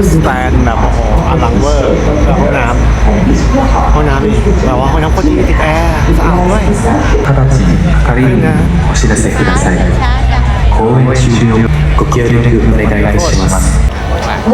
เจอสแตนแบบโอ้โหอลังเวอร์แล้วห้องน้ำห้องน้ำนี่แบบว่าห้องน้ำโคตรดีติดแอร์สะอาดด้วย 直ちに係員にお知らせください公演終了ご協力お願いします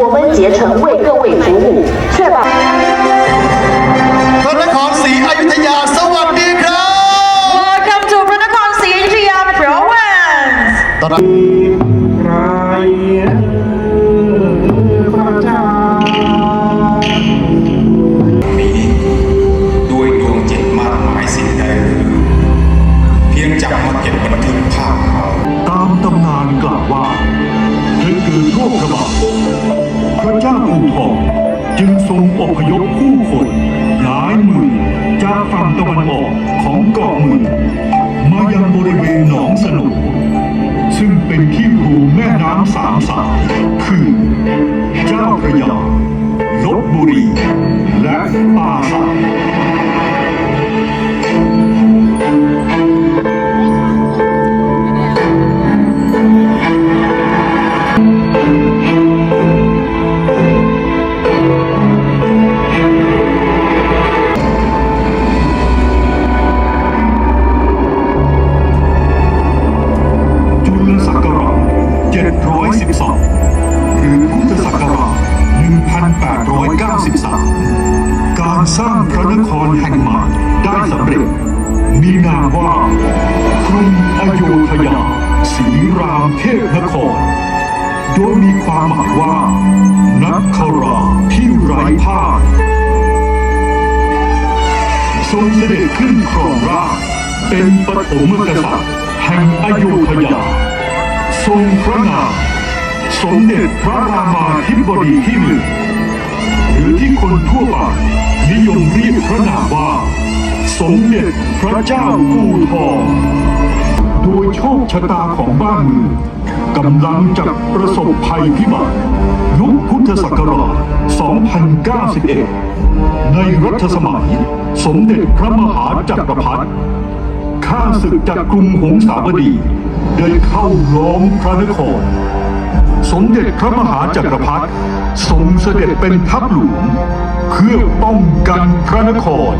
我们竭诚为各位服务，确保。 พระนครศรีอยุธยาสวัสดีครับ Welcome to พระนครศรีอยุธยา Province ต้อนรับ นี้ แพระนแห่งใหม่ได้สำเร็จ มีนามว่ากรุงอโยธยาศรีรามเทพนคร โดยมีความหมายว่า นักคราที่ไร้พ่ายทรงเสด็จขึ้นครองราชเป็นปฐมกษัตริย์แห่งอโยธยา ทรงพระนามสมเด็จพระรามาธิบดีที่หนึ่ง หรือที่คนทั่วไปนิยมเรียกพระนามว่า สมเด็จพระเจ้าอู่ทอง โดยโชคชะตาของบ้านเมืองกำลังจะประสบภัยพิบัติยุคพุทธศักราช 2091 ในรัชสมัย สมเด็จพระมหาจักรพรรดิข้าศึกจากกรุงหงสาวดี ได้เข้าล้อมพระนคร สมเด็จพระมหาจักรพรรดิ ทรงเสด็จเป็นทัพหลวง เพื่อป้องกันพระนคร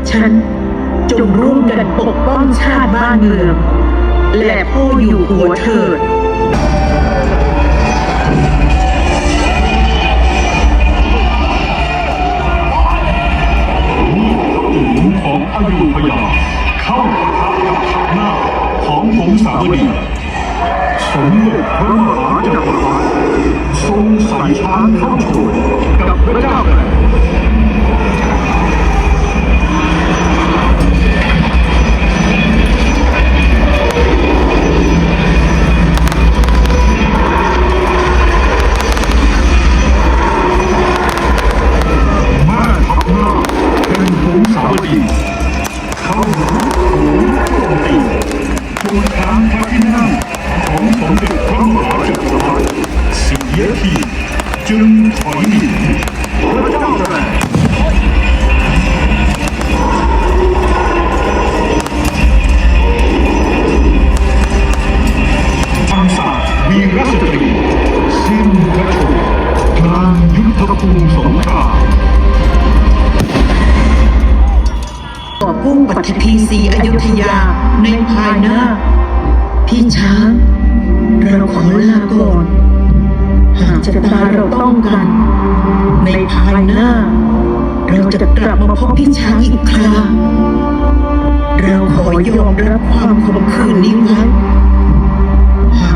กับฉัน จงร่วมกันปกป้องชาติบ้านเมือง และพ่ออยู่หัวเถิดของอยุธยาเข้าปะทับกับทัพหน้าของหงสาวดีสมเด็จพระมหาจักรพรรดิทรงใส่ช้างเข้าโฉดกับพระเจ้าแผ่น วีรสตรีสิ้นพระชนกลางยุทธภูมิสงครามต่อพุ่งปฏิพีสีอยุธยาในภายหน้า พี่ช้าง เราขอลาก่อน หากชะตาเราต้องกัน ในภายหน้า เราจะกลับมาพบพี่ช้างอีกครั้งเราขอยอมรับความขมขื่นนี้ไว้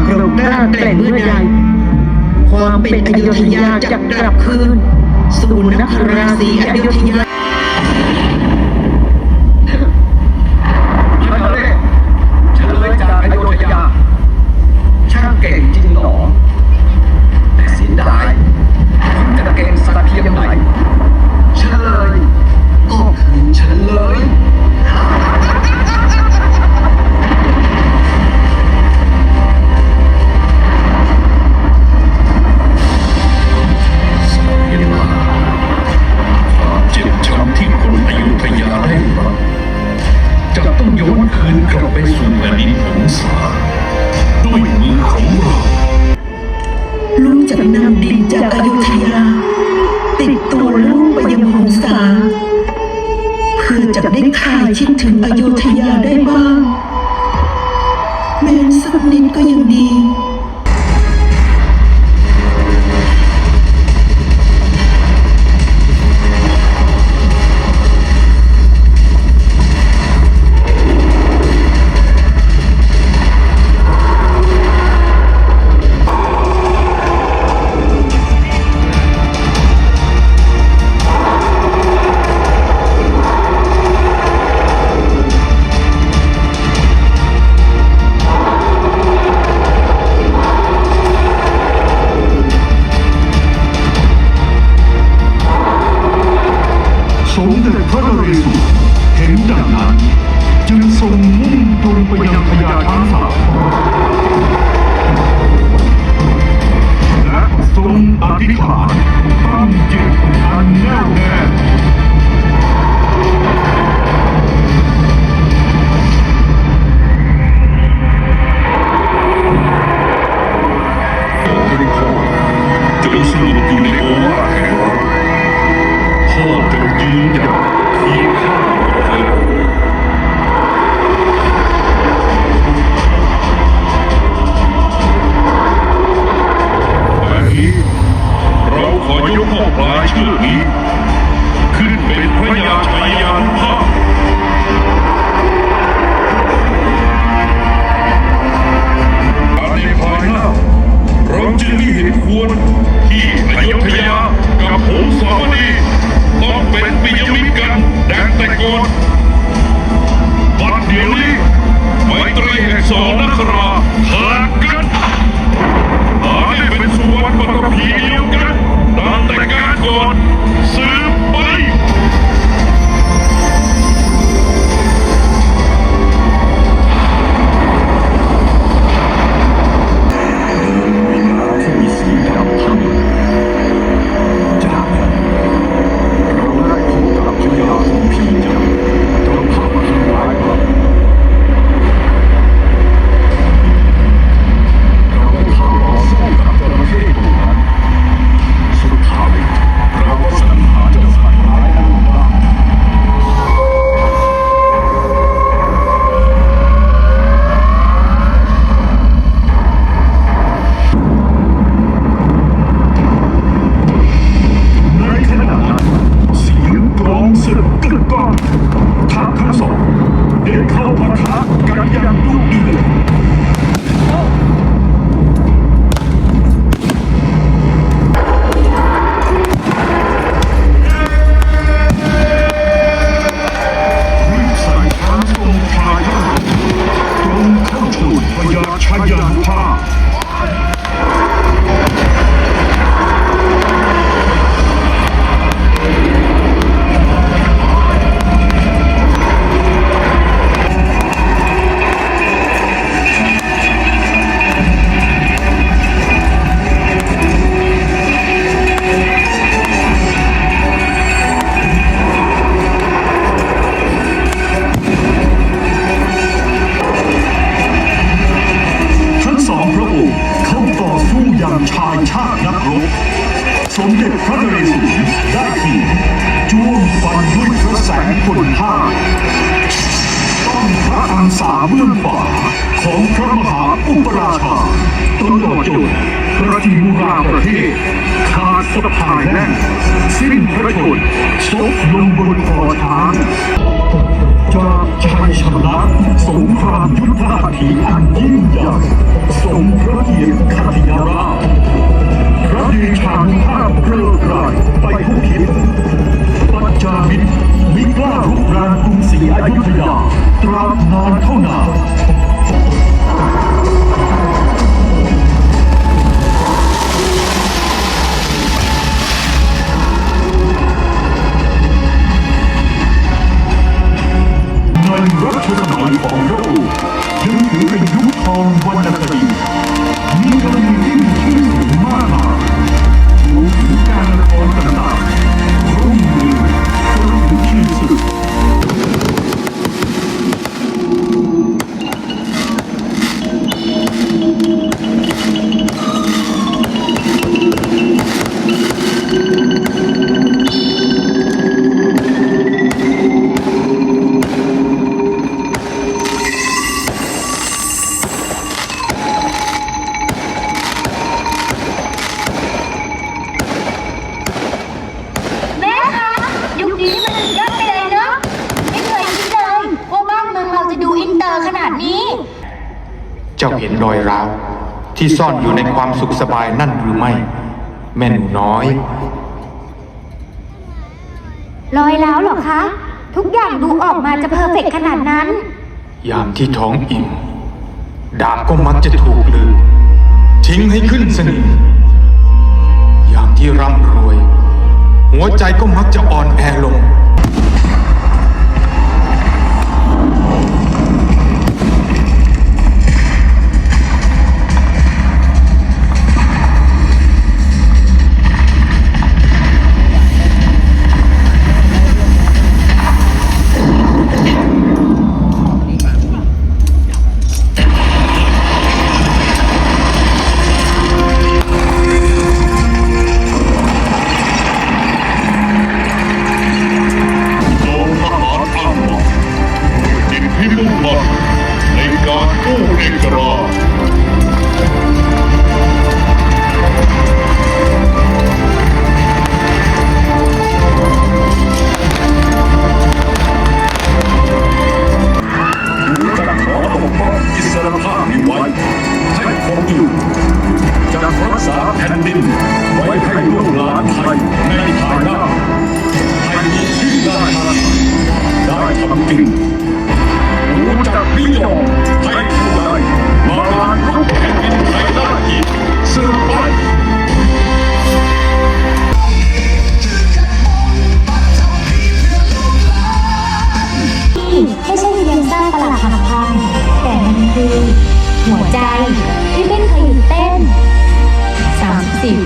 โกเรกล้าแกล่งเมื่อใดความเป็นอยุธยาจะกลับคืน สู่นครราศีอยุธยา คิดถึงอยุธยาได้บ้างแม้สักนิดก็ยังดี 以上。Kaum ertragen, kann ja du ihn. ของพระมหาอุปราชาจนหอดจุดพระทีมุราประเทศขาดสะพายแน่นสิ้นพระชนศบลงบนคอช้างจากชายชนะสงครามยุทธาถีอันยิ่งใหญ่สมพระเกียรติขัตยราพระดีชางภาพเลิกราไปทุกทิศปัจจามิตรมิกล้ารุกรานกรุงศรีอยุธยาตราบนานเท่านาน ที่ซ่อนอยู่ในความสุขสบายนั่นหรือไม่ แม่หนูน้อยรอยแล้วเหรอคะ ทุกอย่างดูออกมาจะเพอร์เฟกต์ขนาดนั้น ยามที่ท้องอิ่ม ดาบก็มักจะถูกลืมทิ้งให้ขึ้นสนิมยามที่ร่ำรวย หัวใจก็มักจะอ่อนแอลง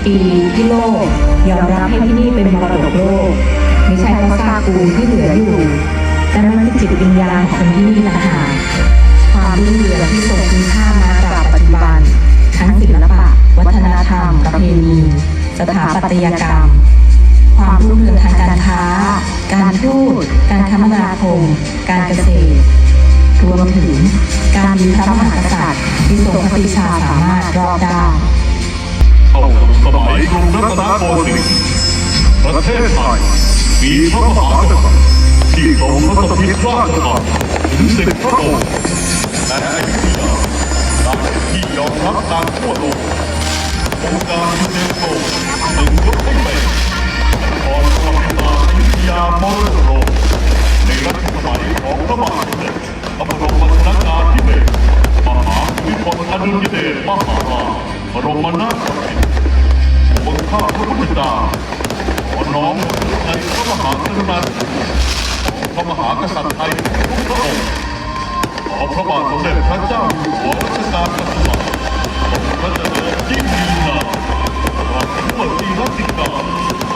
ปีที่โลก ยอมรับให้ที่นี่เป็นมรดกโลกไม่ใช่เพราะซากปูนที่เหลืออยู่ แต่มันคือจิตวิญญาณของที่นี่ต่างหากความรุ่งเรืองที่ทรงคุณค่ามาตราบปัจจุบัน ทั้งศิลปะ วัฒนธรรม ประเพณี สถาปัตยกรรม ความรุ่งเรืองทางการค้า การทูตการคมนาคม การเกษตรรวมถึงการมีพระมหากษัตริย์ที่ทรงพระปรีชาสามารถรอบด้าน เข้าสู่สมัยกรุงรัตนโกสินทร์ประเทศไทยมีพระมหากษัตริย์ที่ทรงพระสถิตราชธาถึงสิบพระองค์และอยุธยาเป็นที่ยอมรับตามทั่วโลกองค์การยูเนสโกจึงยกให้เป็นนครประวัติศาสตร์อยุธยามรดกโลกในรัชสมัยของพระบาทสมเด็จพระบรมชนกาธิเบศรมหาภูมิพลอดุลยเดชมหาราชบรมนาถบ ตาขอน้อมในพระมหากรุณาธิคุณพระมหากษัตริย์ไทยทุกพระองค์ขอพระบาทสมเด็จพระเจ้าอยู่หัวรัชกาลที่สิบันทรงพระเจริญยิ่งยืนนานตลอดทั่วทีรัติกาล